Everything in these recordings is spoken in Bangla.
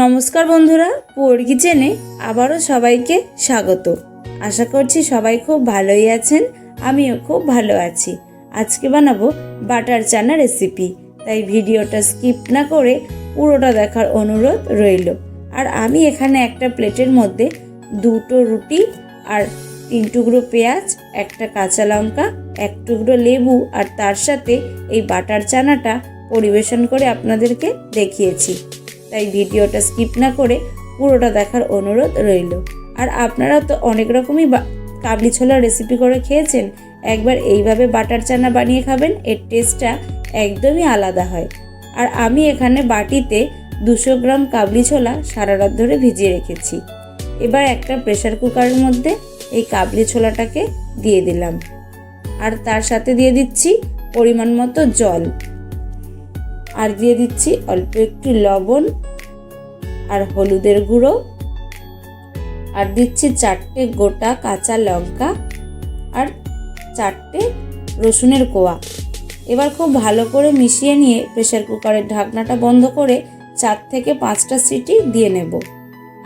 নমস্কার বন্ধুরা পুয়ার কিচেনে আবারও সবাইকে স্বাগত। আশা করছি সবাই খুব ভালোই আছেন, আমিও খুব ভালো আছি। আজকে বানাবো বাটার চানা রেসিপি, তাই ভিডিওটা স্কিপ না করে পুরোটা দেখার অনুরোধ রইল। আর আমি এখানে একটা প্লেটের মধ্যে দুটো রুটি আর তিন টুকরো পেঁয়াজ, একটা কাঁচা লঙ্কা, এক টুকরো লেবু আর তার সাথে এই বাটার চানাটা পরিবেশন করে আপনাদেরকে দেখিয়েছি। তাই ভিডিওটা স্কিপ না করে পুরোটা দেখার অনুরোধ রইল। আর আপনারা তো অনেক রকমই কাবলি ছোলার রেসিপি করে খেয়েছেন, একবার এইভাবে বাটার চানা বানিয়ে খাবেন, এর টেস্টটা একদমই আলাদা হয়। আর আমি এখানে বাটিতে দুশো গ্রাম কাবলি ছোলা সারা রাত ধরে ভিজিয়ে রেখেছি। এবার একটা প্রেসার কুকারের মধ্যে এই কাবলি ছোলাটাকে দিয়ে দিলাম। আর তার সাথে দিয়ে দিচ্ছি পরিমাণ মতো জল। আর দিয়ে দিচ্ছি অল্প একটু লবণ আর হলুদের গুঁড়ো। আর দিচ্ছি চারটে গোটা কাঁচা লঙ্কা আর চারটে রসুনের কোয়া। এবার খুব ভালো করে মিশিয়ে নিয়ে প্রেশার কুকারের ঢাকনাটা বন্ধ করে চার থেকে পাঁচটা সিটি দিয়ে নেব।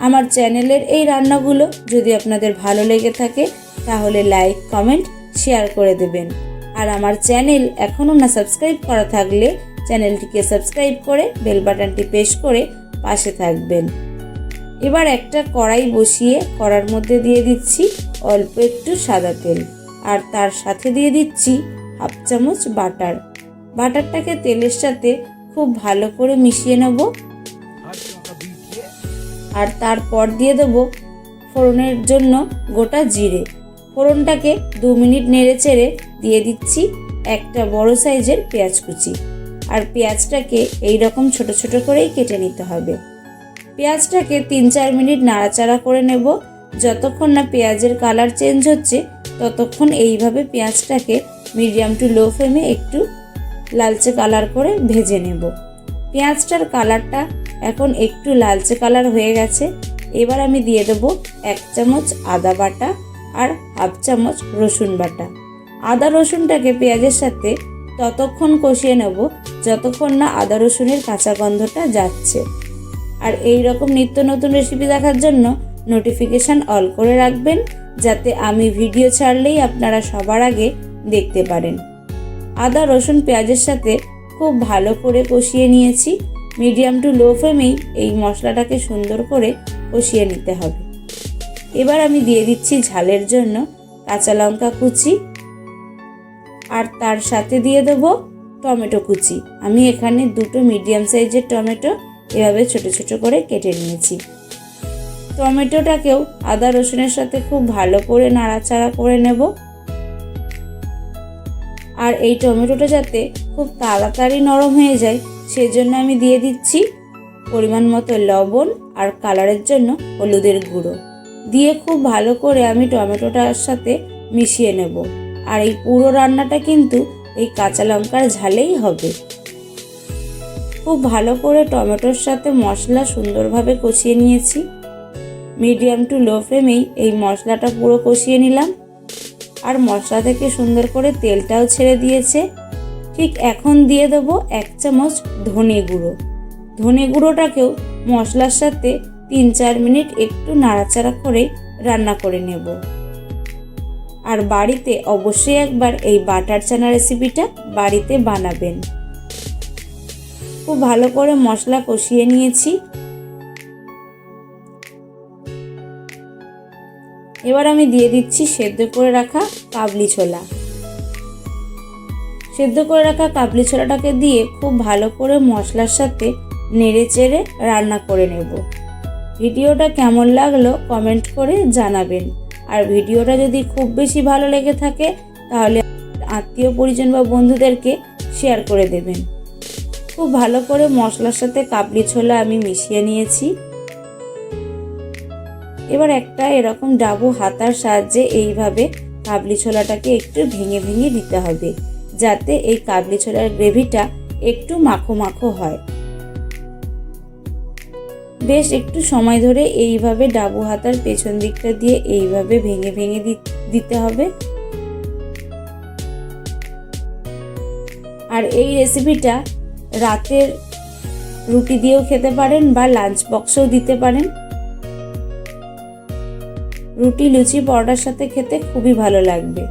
আমার চ্যানেলের এই রান্নাগুলো যদি আপনাদের ভালো লেগে থাকে, তাহলে লাইক, কমেন্ট, শেয়ার করে দেবেন। আর আমার চ্যানেল এখনও না সাবস্ক্রাইব করা থাকলে চ্যানেলটিকে সাবস্ক্রাইব করে বেল বাটনটি প্রেস করে পাশে থাকবেন। এবার একটা কড়াই বসিয়ে কড়ার মধ্যে দিয়ে দিচ্ছি অল্প একটু সাদা তেল। আর তার সাথে দিয়ে দিচ্ছি হাফ চামচ বাটার। বাটারটাকে তেলের সাথে খুব ভালো করে মিশিয়ে নেব। আর তারপর দিয়ে দেবো ফোড়নের জন্য গোটা জিরে। ফোড়নটাকে দু মিনিট নেড়ে চেড়ে দিয়ে দিচ্ছি একটা বড় সাইজের পেঁয়াজ কুচি। আর পেঁয়াজটাকে এই রকম ছোট ছোট করেই কেটে নিতে হবে। পেঁয়াজটাকে তিন চার মিনিট নাড়াচাড়া করে নেব। যতক্ষণ না পেঁয়াজের কালার চেঞ্জ হচ্ছে, ততক্ষণ এইভাবে পেঁয়াজটাকে মিডিয়াম টু লো ফ্লেমে একটু লালচে কালার করে ভেজে নেব। পেঁয়াজটার কালারটা এখন একটু লালচে কালার হয়ে গেছে। এবার আমি দিয়ে দেব এক চামচ আদা বাটা আর হাফ চামচ রসুন বাটা। আদা রসুনটাকে পেঁয়াজের সাথে ততক্ষণ কষিয়ে নেব, যতক্ষণ না আদা রসুনের কাঁচা গন্ধটা যাচ্ছে। আর এই রকম নিত্য নতুন রেসিপি দেখার জন্য নোটিফিকেশান অল করে রাখবেন, যাতে আমি ভিডিও ছাড়লেই আপনারা সবার আগে দেখতে পারেন। আদা, রসুন, পেঁয়াজের সাথে খুব ভালো করে কষিয়ে নিয়েছি। মিডিয়াম টু লো ফ্লেমেই এই মশলাটাকে সুন্দর করে কষিয়ে নিতে হবে। এবার আমি দিয়ে দিচ্ছি ঝালের জন্য কাঁচা লঙ্কা কুচি আর তার সাথে দিয়ে দেব টমেটো কুচি। আমি এখানে দুটো মিডিয়াম সাইজের টমেটো এভাবে ছোট ছোট করে কেটে নিয়েছি। টমেটোটাকেও আদা রসুনের সাথে খুব ভালো করে নাড়াচাড়া করে নেব। আর এই টমেটোটা যাতে খুব তাড়াতাড়ি নরম হয়ে যায়, সেজন্য আমি দিয়ে দিচ্ছি পরিমাণ মতো লবণ আর কালারের জন্য হলুদের গুঁড়ো। দিয়ে খুব ভালো করে আমি টমেটোটার সাথে মিশিয়ে নেব। আর এই পুরো রান্নাটা কিন্তু এই কাঁচা লঙ্কার ঝালেই হবে। খুব ভালো করে টমেটোর সাথে মশলা সুন্দরভাবে কষিয়ে নিয়েছি। মিডিয়াম টু লো ফ্লেমেই এই মশলাটা পুরো কষিয়ে নিলাম। আর মশলা থেকে সুন্দর করে তেলটাও ছেড়ে দিয়েছে। ঠিক এখন দিয়ে দেবো এক চামচ ধনে গুঁড়ো। ধনে গুঁড়োটাকেও মশলার সাথে তিন চার মিনিট একটু নাড়াচাড়া করে রান্না করে নেব। আর বাড়িতে অবশ্যই একবার এই বাটার চানা রেসিপিটা বাড়িতে বানাবেন। খুব ভালো করে মশলা কষিয়ে নিয়েছি। এবার আমি দিয়ে দিচ্ছি সেদ্ধ করে রাখা কাবলি ছোলা। সেদ্ধ করে রাখা কাবলি ছোলাটাকে দিয়ে খুব ভালো করে মশলার সাথে নেড়ে চেড়ে রান্না করে নেব। ভিডিওটা কেমন লাগল কমেন্ট করে জানাবেন। আর ভিডিওটা যদি খুব বেশি ভালো লেগে থাকে, তাহলে আত্মীয় পরিজন বা বন্ধুদেরকে শেয়ার করে দেবেন। খুব ভালো করে মশলার সাথে কাবলি ছোলা আমি মিশিয়ে নিয়েছি। এবার একটা এরকম ডাবু হাতার সাহায্যে এইভাবে কাবলি ছোলাটাকে একটু ভেঙে ভেঙে দিতে হবে, যাতে এই কাবলি ছোলার গ্রেভিটা একটু মাখো মাখো হয়। বেশ একটু সময় ধরে এইভাবে ডাবু হাতার পেছন দিকটা দিয়ে এইভাবে ভেঙে ভেঙে দিতে হবে। আর এই রেসিপিটা রাতের রুটি দিয়েও খেতে পারেন বা লাঞ্চ বক্সেও দিতে পারেন। রুটি, লুচি, পরোটার সাথে খেতে খুবই ভালো লাগবে।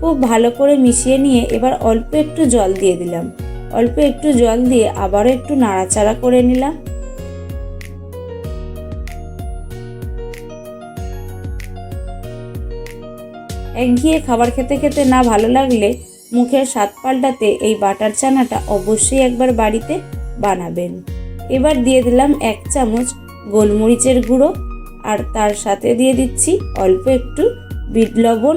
খুব ভালো করে মিশিয়ে নিয়ে এবার অল্প একটু জল দিয়ে দিলাম। অল্প একটু জল দিয়ে আবারও একটু নাড়াচাড়া করে নিলাম। একঘিয়ে খাবার খেতে খেতে না ভালো লাগলে মুখের স্বাদ পাল্টাতে এই বাটার চানাটা অবশ্যই একবার বাড়িতে বানাবেন। এবার দিয়ে দিলাম এক চামচ গোলমরিচের গুঁড়ো আর তার সাথে দিয়ে দিচ্ছি অল্প একটু বিট লবণ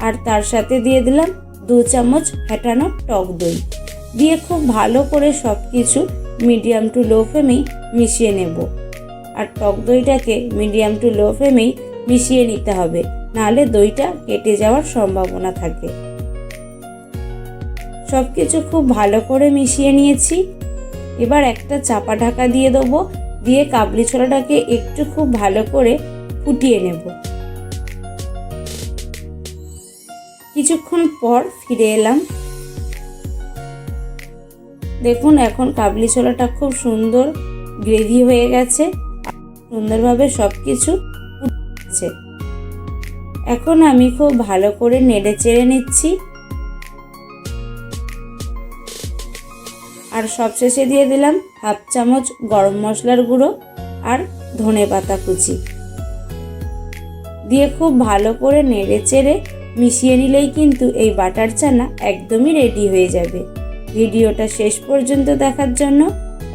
আর তার সাথে দিয়ে দিলাম দু চামচ ফেটানো টক দই। দিয়ে খুব ভালো করে সব কিছু মিডিয়াম টু লো ফ্লেমেই মিশিয়ে নেব। আর টক দইটাকে মিডিয়াম টু লো ফ্লেমেই মিশিয়ে নিতে হবে, নাহলে দইটা কেটে যাওয়ার সম্ভাবনা থাকে। সব কিছু খুব ভালো করে মিশিয়ে নিয়েছি। এবার একটা চাপা ঢাকা দিয়ে দেবো, দিয়ে কাবলি ছোলাটাকে একটু খুব ভালো করে ফুটিয়ে নেব। কিছুক্ষণ পর ফিরে এলাম। দেখুন, এখন কাবলি ছোলাটা খুব সুন্দর গ্রেভি হয়ে গেছে। সুন্দরভাবে সব কিছু ফুটছে এখন আমি খুব ভালো করে নেড়ে চেড়ে নিচ্ছি। আর সবশেষে দিয়ে দিলাম হাফ চামচ গরম মশলার গুঁড়ো আর ধনে পাতা কুচি। দিয়ে খুব ভালো করে নেড়ে চেড়ে মিশিয়ে নিলেই কিন্তু এই বাটার চানা একদমই রেডি হয়ে যাবে। ভিডিওটা শেষ পর্যন্ত দেখার জন্য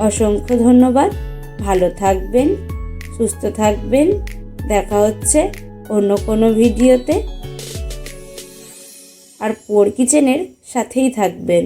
অসংখ্য ধন্যবাদ। ভালো থাকবেন, সুস্থ থাকবেন। দেখা হচ্ছে অন্য কোনো ভিডিওতে। আর পোর কিচেনের সাথেই থাকবেন।